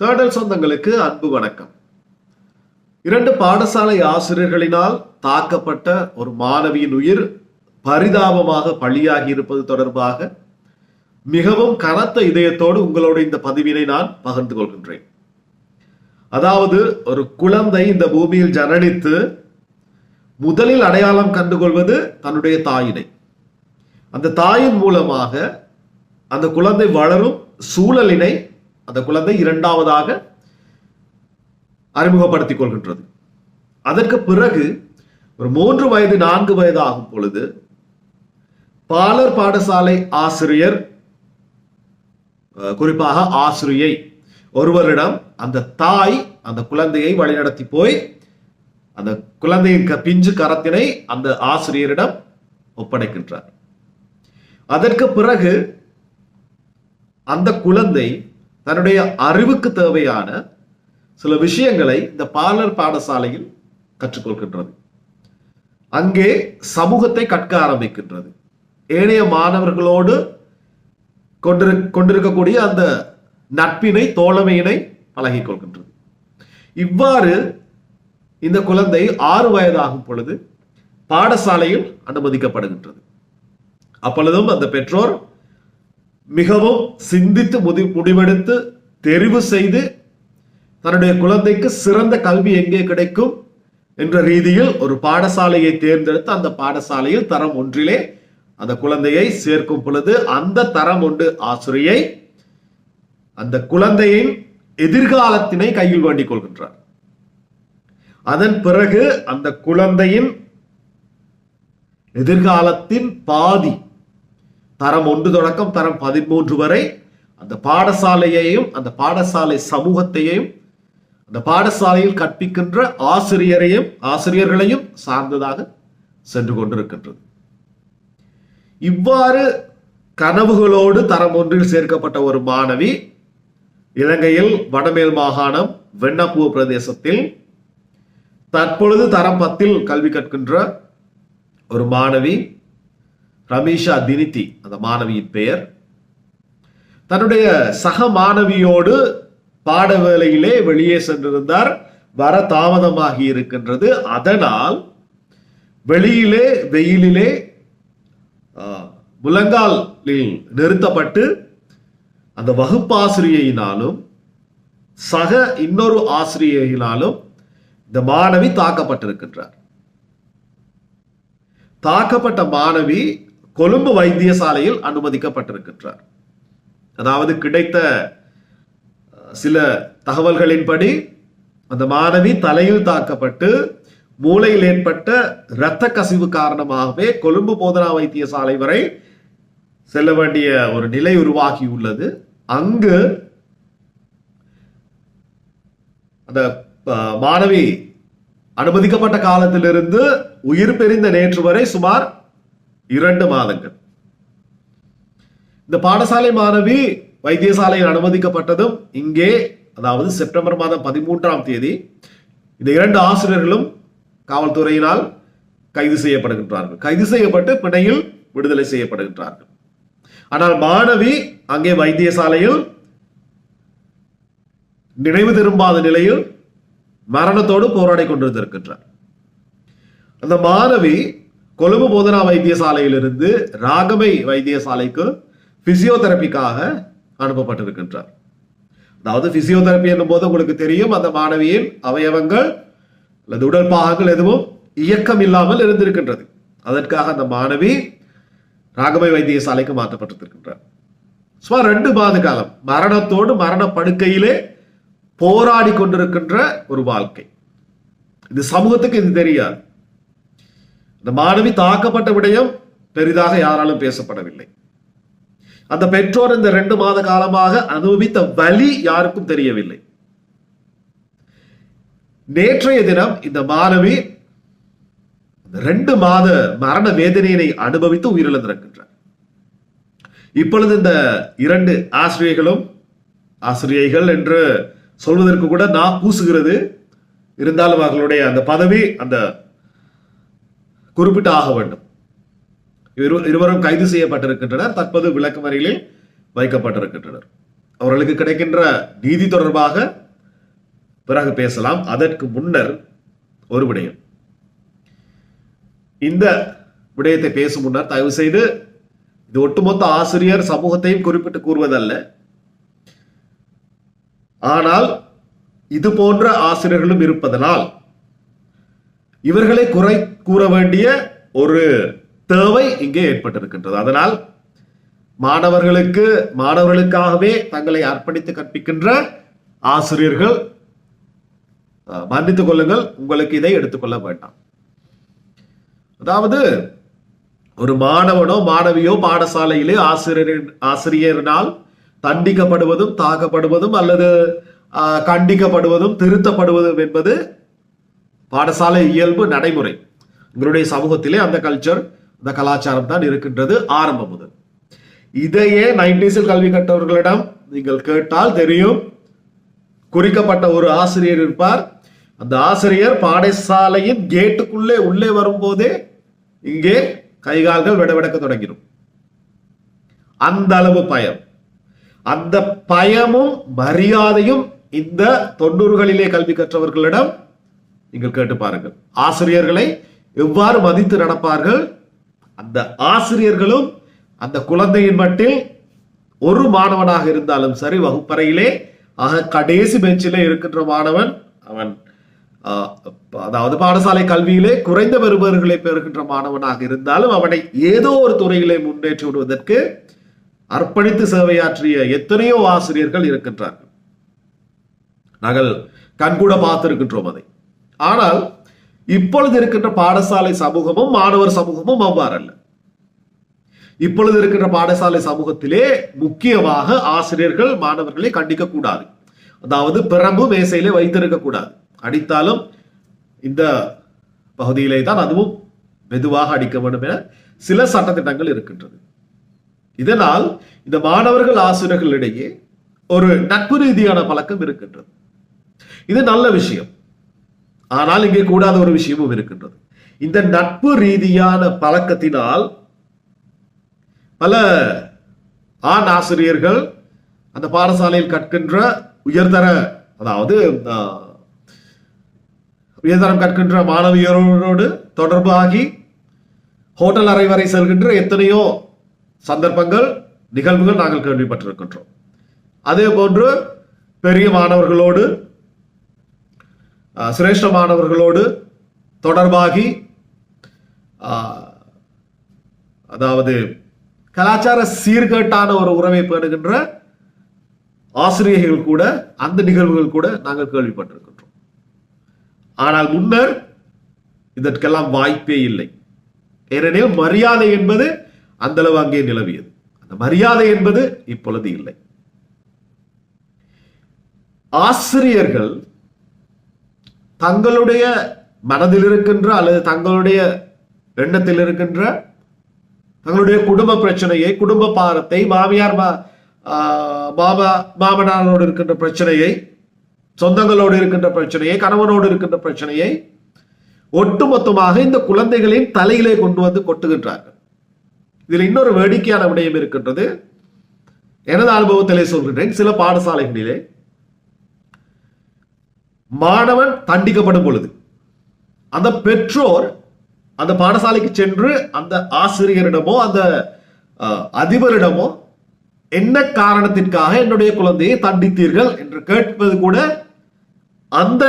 தேடல் சொந்தங்களுக்கு அன்பு வணக்கம். இரண்டு பாடசாலை ஆசிரியர்களினால் தாக்கப்பட்ட ஒரு மாணவியின் உயிர் பரிதாபமாக பலியாகி இருப்பது தொடர்பாக மிகவும் கனத்த இதயத்தோடு உங்களோடு இந்த பதிவினை நான் பகிர்ந்து கொள்கின்றேன். அதாவது ஒரு குழந்தை இந்த பூமியில் ஜனனித்து முதலில் அடையாளம் கண்டுகொள்வது தன்னுடைய தாயினை. அந்த தாயின் மூலமாக அந்த குழந்தை வளரும் சூழலினை அந்த குழந்தை இரண்டாவதாக அறிமுகப்படுத்திக் கொள்கின்றது. அதற்கு பிறகு ஒரு மூன்று வயது நான்கு வயது ஆகும் பொழுது பாலர் பாடசாலை ஆசிரியர் குறிப்பாக ஆசிரியை ஒருவரிடம் அந்த தாய் அந்த குழந்தையை வழிநடத்தி போய் அந்த குழந்தையின் க- பிஞ்சு கரத்தினை அந்த ஆசிரியரிடம் ஒப்படைக்கின்றார். அதற்கு பிறகு அந்த குழந்தை தன்னுடைய அறிவுக்கு தேவையான சில விஷயங்களை இந்த பாலர் பாடசாலையில் கற்றுக்கொள்கின்றது. அங்கே சமூகத்தை கற்க ஆரம்பிக்கின்றது. ஏனைய மாணவர்களோடு கொண்டிரு கொண்டிருக்கக்கூடிய அந்த நட்பினை தோழமையினை பழகிக் கொள்கின்றது இவ்வாறு இந்த குழந்தை ஆறு வயதாகும் பொழுது பாடசாலையில் அனுமதிக்கப்படுகின்றது. அப்பொழுதும் அந்த பெற்றோர் மிகவும் சிந்தித்து முடி முடிவெடுத்து தெரிவு செய்து தன்னுடைய குழந்தைக்கு சிறந்த கல்வி எங்கே கிடைக்கும் என்ற ரீதியில் ஒரு பாடசாலையை தேர்ந்தெடுத்து அந்த பாடசாலையில் தரம் ஒன்றிலே அந்த குழந்தையை சேர்க்கும் பொழுது அந்த தரம் ஒன்று ஆசிரியை அந்த குழந்தையின் எதிர்காலத்தினை கையில் வேண்டிக் கொள்கின்றார். அதன் பிறகு அந்த குழந்தையின் எதிர்காலத்தின் பாதி தரம் ஒன்று தொடக்கம் தரம் பதிமூன்று வரை அந்த பாடசாலையையும் அந்த பாடசாலை சமூகத்தையும் அந்த பாடசாலையில் கற்பிக்கின்ற ஆசிரியரையும் ஆசிரியர்களையும் சார்ந்ததாக சென்று கொண்டிருக்கின்றது. இவ்வாறு கனவுகளோடு தரம் ஒன்றில் சேர்க்கப்பட்ட ஒரு மாணவி இலங்கையில் வடமேல் மாகாணம் வெண்ணப்பூ பிரதேசத்தில் தற்பொழுது தரம் பத்தில் கல்வி கற்கின்ற ஒரு மாணவி ரமேஷா தினித்தி அந்த மாணவியின் பெயர். தன்னுடைய சக மாணவியோடு பாட வேலையிலே வெளியே சென்றிருந்தார். வர தாமதமாகி இருக்கின்றது. அதனால் வெளியிலே வெயிலிலே முழங்காலில் நிறுத்தப்பட்டு அந்த வகுப்பாசிரியையினாலும் சக இன்னொரு ஆசிரியையினாலும் இந்த மாணவி தாக்கப்பட்டிருக்கின்றார். தாக்கப்பட்ட மாணவி கொழும்பு வைத்தியசாலையில் அனுமதிக்கப்பட்டிருக்கின்றார். அதாவது கிடைத்த சில தகவல்களின்படி அந்த மாணவி தலையில் தாக்கப்பட்டு மூளையில் ஏற்பட்ட இரத்த கசிவு காரணமாகவே கொழும்பு போதனா வைத்தியசாலை வரை செல்ல வேண்டிய ஒரு நிலை உருவாகியுள்ளது அங்கு அந்த மாணவி அனுமதிக்கப்பட்ட காலத்திலிருந்து உயிர் பெறிந்த நேற்று வரை சுமார் இரண்டு மாதங்கள். இந்த பாடசாலை மாணவி வைத்தியசாலையில் அனுமதிக்கப்பட்டதும் இங்கே அதாவது செப்டம்பர் மாதம் பதிமூன்றாம் தேதி இந்த இரண்டு ஆசிரியர்களும் காவல்துறையினால் கைது செய்யப்படுகின்றார்கள். கைது செய்யப்பட்டு பிணையில் விடுதலை செய்யப்படுகின்றார்கள். ஆனால் மாணவி அங்கே வைத்தியசாலையில் நினைவு திரும்பாத நிலையில் மரணத்தோடு போராடி கொண்டிருந்திருக்கின்றார். அந்த மாணவி கொழும்பு போதனா வைத்தியசாலையிலிருந்து ராகமை வைத்தியசாலைக்கு பிசியோதெரப்பிக்காக அனுப்பப்பட்டிருக்கின்றார். அதாவது பிசியோதெரப்பி என்னும் போது உங்களுக்கு தெரியும் அந்த மாணவியின் அவயவங்கள் அல்லது உடல் பாகங்கள் எதுவும் இயக்கம் இல்லாமல் இருந்திருக்கின்றது. அதற்காக அந்த மாணவி ராகமை வைத்தியசாலைக்கு மாற்றப்பட்டிருக்கின்றார். சுமார் ரெண்டு மாத காலம் மரணத்தோடு மரண படுக்கையிலே போராடி கொண்டிருக்கின்ற ஒரு வாழ்க்கை. இது சமூகத்துக்கு இது தெரியாது. இந்த மாணவி தாக்கப்பட்ட விடயம் பெரிதாக யாராலும் பேசப்படவில்லை. அந்த பெற்றோர் இந்த ரெண்டு மாத காலமாக அனுபவித்த வலி யாருக்கும் தெரியவில்லை. நேற்றைய தினம் இந்த மாணவி ரெண்டு மாத மரண வேதனையினை அனுபவித்து உயிரிழந்திருக்கின்றார். இப்பொழுது இந்த இரண்டு ஆசிரியர்களும் ஆசிரியைகள் என்று சொல்வதற்கு கூட நான் பூசுகிறது இருந்தாலும் அவர்களுடைய அந்த பதவி அந்த குறிப்பிட்டு ஆக வேண்டும். இரு இருவரும் கைது செய்யப்பட்டிருக்கின்றனர். தற்போது விளக்கமறியலில் வைக்கப்பட்டிருக்கின்றனர். அவர்களுக்கு கிடைக்கின்ற நீதி தொடர்பாக பிறகு பேசலாம். அதற்கு முன்னர் ஒரு விடயம். இந்த விடயத்தை பேசும் முன்னர் தயவு செய்து இது ஒட்டுமொத்த ஆசிரியர் சமூகத்தையும் குறிப்பிட்டு கூறுவதல்ல. ஆனால் இது போன்ற ஆசிரியர்களும் இருப்பதனால் இவர்களை குறை கூற வேண்டிய ஒரு தேவை இங்கே ஏற்பட்டிருக்கின்றது. அதனால் மாணவர்களுக்கு மாணவர்களுக்காகவே தங்களை அர்ப்பணித்து கற்பிக்கின்ற ஆசிரியர்கள் மன்னித்துக் கொள்ளுங்கள் உங்களுக்கு இதை எடுத்துக்கொள்ள வேண்டாம். அதாவது ஒரு மாணவனோ மாணவியோ பாடசாலையிலே ஆசிரியரின் ஆசிரியரினால் தண்டிக்கப்படுவதும் தாக்கப்படுவதும் அல்லது கண்டிக்கப்படுவதும் திருத்தப்படுவதும் என்பது பாடசாலை இயல்பு நடைமுறை. எங்களுடைய சமூகத்திலே அந்த கல்ச்சர் அந்த கலாச்சாரம் தான் இருக்கின்றது ஆரம்பம் முதல். இதையே நைன்டிஸில் கல்வி கற்றவர்களிடம் நீங்கள் கேட்டால் தெரியும். குறிக்கப்பட்ட ஒரு ஆசிரியர் இருப்பார். அந்த ஆசிரியர் பாடசாலையின் கேட்டுக்குள்ளே உள்ளே வரும்போதே இங்கே கைகால்கள் விடவிடக்க தொடங்கிடும். அந்த அளவு பயம். அந்த பயமும் மரியாதையும் இந்த தொண்ணூறுகளிலே கல்வி கற்றவர்களிடம் நீங்கள் கேட்டு பாருங்கள். ஆசிரியர்களை எவ்வாறு மதித்து நடப்பார்கள்? அந்த ஆசிரியர்களும் அந்த குழந்தையின் மட்டில் ஒரு மாணவனாக இருந்தாலும் சரி வகுப்பறையிலே ஆக கடைசி பெஞ்சிலே இருக்கின்ற மாணவன் அவன் ஆஹ், அதாவது பாடசாலை கல்வியிலே குறைந்த பெறுபவர்களை பெறுகின்ற மாணவனாக இருந்தாலும் அவனை ஏதோ ஒரு துறையிலே முன்னேற்றி விடுவதற்கு அர்ப்பணித்து சேவையாற்றிய எத்தனையோ ஆசிரியர்கள் இருக்கின்றார்கள். நாங்கள் கண்கூட பார்த்திருக்கின்றோம் அதை. ஆனால் இப்பொழுது இருக்கின்ற பாடசாலை சமூகமும் மாணவர் சமூகமும் அவ்வாறல்ல. இப்பொழுது இருக்கின்ற பாடசாலை சமூகத்திலே முக்கியமாக ஆசிரியர்கள் மாணவர்களை கண்டிக்க கூடாது. அதாவது பிரம்பு மேசையிலே வைத்திருக்க கூடாது. அடித்தாலும் இந்த பகுதியிலே தான் அதுவும் மெதுவாக அடிக்க வேண்டும் என சில சட்டத்திட்டங்கள் இருக்கின்றது. இதனால் இந்த மாணவர்கள் ஆசிரியர்களிடையே ஒரு நட்பு ரீதியான பழக்கம் இருக்கின்றது. இது நல்ல விஷயம். ஆனால் இங்கே கூடாத ஒரு விஷயமும் இருக்கின்றது. இந்த நட்பு ரீதியான பழக்கத்தினால் பல ஆண் ஆசிரியர்கள் அந்த பாடசாலையில் கற்கின்ற உயர்தர அதாவது உயர்தரம் கற்கின்ற மாணவியரோடு தொடர்பாகி ஹோட்டல் அறை வரை செல்கின்ற எத்தனையோ சந்தர்ப்பங்கள் நிகழ்வுகள் நாங்கள் கேள்விப்பட்டிருக்கின்றோம். அதே போன்று பெரிய மாணவர்களோடு சிரேஷ்டமானவர்களோடு தொடர்பாகி அதாவது கலாச்சார சீர்கேட்டான ஒரு உறவை பேணுகின்ற ஆசிரியர்கள் கூட அந்த நிகழ்வுகள் கூட நாங்கள் கேள்விப்பட்டிருக்கின்றோம். ஆனால் முன்னர் இதற்கெல்லாம் வாய்ப்பே இல்லை. ஏனெனில் மரியாதை என்பது அந்த அளவு அங்கே நிலவியது. அந்த மரியாதை என்பது இப்பொழுது இல்லை. ஆசிரியர்கள் தங்களுடைய மனதில் இருக்கின்ற அல்லது தங்களுடைய எண்ணத்தில் இருக்கின்ற தங்களுடைய குடும்ப பிரச்சனையை குடும்ப பாரத்தை மாமியார் மா- மாமா மாமனாரோடு இருக்கின்ற பிரச்சனையை சொந்தங்களோடு இருக்கின்ற பிரச்சனையை கணவனோடு இருக்கின்ற பிரச்சனையை ஒட்டுமொத்தமாக இந்த குழந்தைகளின் தலையிலே கொண்டு வந்து கொட்டுகின்றார்கள். இதில் இன்னொரு வேடிக்கையான விடயம் இருக்கின்றது. எனது அனுபவத்திலே சொல்கின்றேன் சில பாடசாலைகளிலே மாணவன் தண்டிக்கப்படும் பொழுது. அந்த பெற்றோர் அந்த பாடசாலைக்கு சென்று அந்த ஆசிரியரிடமோ அந்த அதிபரிடமோ என்ன காரணத்திற்காக என்னுடைய குழந்தையை தண்டித்தீர்கள்? என்று கேட்பது கூட அந்த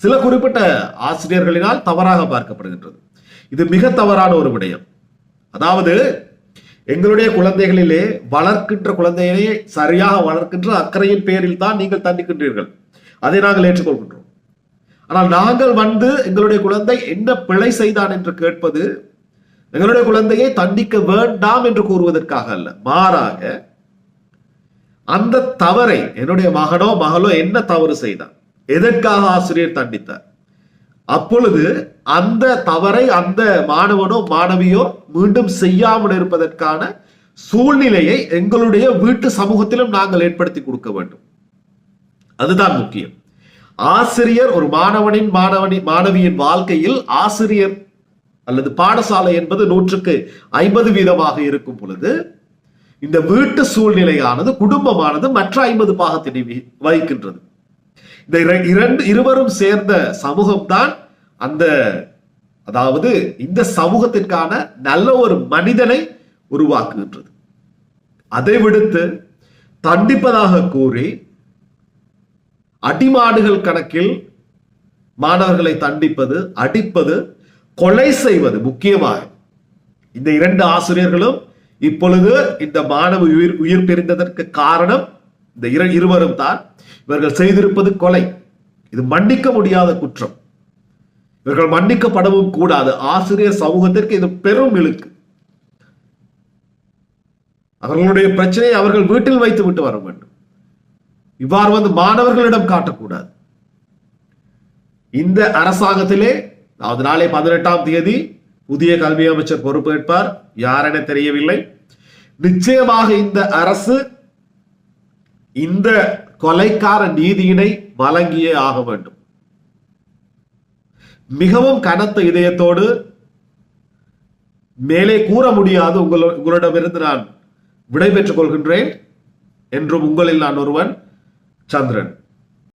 சில குறிப்பிட்ட ஆசிரியர்களினால் தவறாக பார்க்கப்படுகின்றது. இது மிக தவறான ஒரு விடயம். அதாவது எங்களுடைய குழந்தைகளிலே வளர்க்கின்ற குழந்தையை சரியாக வளர்க்கின்ற அக்கறையின் பேரில் தான் நீங்கள் தண்டிக்கின்றீர்கள். அதை நாங்கள் ஏற்றுக்கொள்கின்றோம். ஆனால் நாங்கள் வந்து எங்களுடைய குழந்தை என்ன பிழை செய்தான் என்று கேட்பது எங்களுடைய குழந்தையை தண்டிக்க வேண்டாம் என்று கூறுவதற்காக அல்ல. மாறாக அந்த தவறை என்னுடைய மகனோ மகளோ என்ன தவறு செய்தான் எதற்காக ஆசிரியர் தண்டித்தார்? அப்பொழுது அந்த தவறை அந்த மாணவனோ மாணவியோ மீண்டும் செய்யாமல் இருப்பதற்கான சூழ்நிலையை எங்களுடைய வீட்டு சமூகத்திலும் நாங்கள் ஏற்படுத்தி கொடுக்க வேண்டும். அதுதான் முக்கியம். ஆசிரியர் ஒரு மாணவனின் மாணவனின் மாணவியின் வாழ்க்கையில் ஆசிரியர் அல்லது பாடசாலை என்பது நூற்றுக்கு ஐம்பது வீதமாக இருக்கும் பொழுது இந்த வீட்டு சூழ்நிலையானது குடும்பமானது மற்ற ஐம்பது பாகத்தினை வகிக்கின்றது. இந்த இரண்டு இருவரும் சேர்ந்த சமூகம்தான் அந்த அதாவது இந்த சமூகத்திற்கான நல்ல ஒரு மனிதனை உருவாக்குகின்றது. அதை விடுத்து தண்டிப்பதாக கூறி அடிமாடுகள் கணக்கில் மாணவர்களை தண்டிப்பது அடிப்பது கொலை செய்வது முக்கியமாக இந்த இரண்டு ஆசிரியர்களும் இப்பொழுது இந்த மாணவ உயிர் உயிர் பிரிந்ததற்கு காரணம் இந்த இரு இருவரும் தான். இவர்கள் செய்திருப்பது கொலை. இது மன்னிக்க முடியாத குற்றம். இவர்கள் மன்னிக்கப்படவும் கூடாது. ஆசிரியர் சமூகத்திற்கு இது பெரும் இழுக்கு. அவர்களுடைய பிரச்சனையை அவர்கள் வீட்டில் வைத்து விட்டு வர வேண்டும். இவ்வாறு வந்து மாணவர்களிடம் காட்டக்கூடாது. இந்த அரசாங்கத்திலே அதாவது நாளை பதினெட்டாம் தேதி புதிய கல்வி அமைச்சர் பொறுப்பேற்பார். யார் என தெரியவில்லை. நிச்சயமாக இந்த அரசு இந்த கொலைக்கார நீதியினை வழங்கியே ஆக வேண்டும். மிகவும் கனத்த இதயத்தோடு மேலே கூற முடியாது. உங்களோட உங்களிடமிருந்து நான் விடைபெற்றுக் கொள்கின்றேன். என்றும் உங்களில் நான் ஒருவன் சந்திரன்.